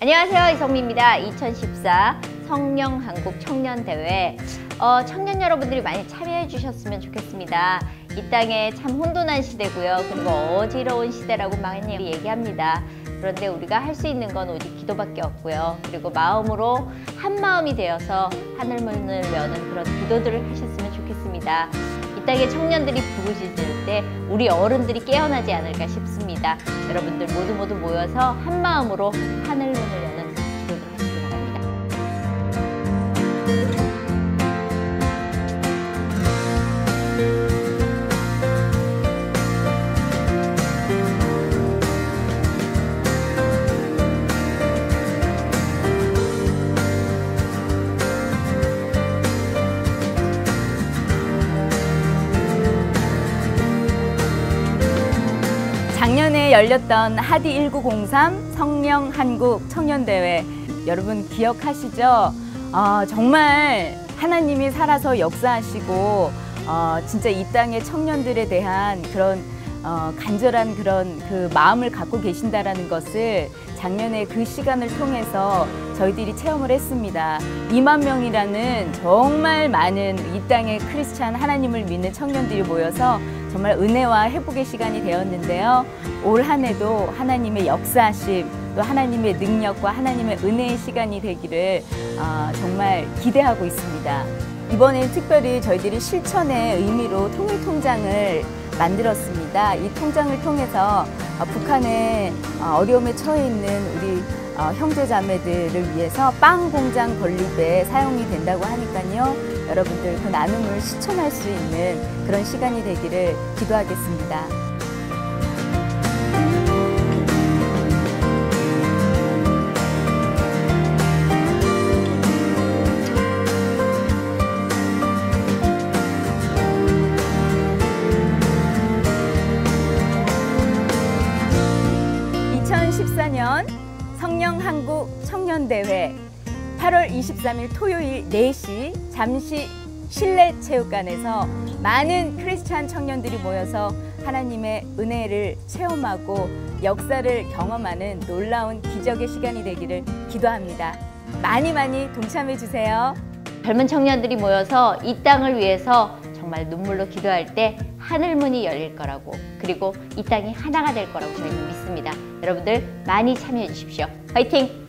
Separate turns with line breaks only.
안녕하세요 이성미입니다. 2014 성령 한국 청년 대회 어, 청년 여러분들이 많이 참여해 주셨으면 좋겠습니다. 이 땅에 참 혼돈한 시대고요. 그리고 어지러운 시대라고 많이 얘기합니다. 그런데 우리가 할 수 있는 건 오직 기도밖에 없고요. 그리고 마음으로 한 마음이 되어서 하늘문을 여는 그런 기도들을 하셨으면 좋겠습니다. 이 땅의 청년들이 부르짖을 때 우리 어른들이 깨어나지 않을까 싶습니다. 여러분들 모두 모두 모여서 한 마음으로 하늘 문을
작년에 열렸던 하디 1903 성령 한국 청년대회 여러분 기억하시죠? 어, 정말 하나님이 살아서 역사하시고 어, 진짜 이 땅의 청년들에 대한 그런 어, 간절한 그런 그 마음을 갖고 계신다라는 것을 작년에 그 시간을 통해서 저희들이 체험을 했습니다. 2만 명이라는 정말 많은 이 땅의 크리스찬 하나님을 믿는 청년들이 모여서 정말 은혜와 회복의 시간이 되었는데요. 올 한 해도 하나님의 역사하심, 또 하나님의 능력과 하나님의 은혜의 시간이 되기를 어, 정말 기대하고 있습니다. 이번엔 특별히 저희들이 실천의 의미로 통일 통장을 만들었습니다. 이 통장을 통해서 어, 북한의 어, 어려움에 처해 있는 우리 어, 형제 자매들을 위해서 빵 공장 건립에 사용이 된다고 하니까요. 여러분들 그 나눔을 실천할 수 있는 그런 시간이 되기를 기도하겠습니다. 성령 한국 청년대회 8월 23일 토요일 4시 잠시 실내 체육관에서 많은 크리스찬 청년들이 모여서 하나님의 은혜를 체험하고 역사를 경험하는 놀라운 기적의 시간이 되기를 기도합니다. 많이 많이 동참해 주세요.
젊은 청년들이 모여서 이 땅을 위해서 정말 눈물로 기도할 때 하늘문이 열릴 거라고 그리고 이 땅이 하나가 될 거라고 저희는 믿습니다. 여러분들 많이 참여해 주십시오. 화이팅!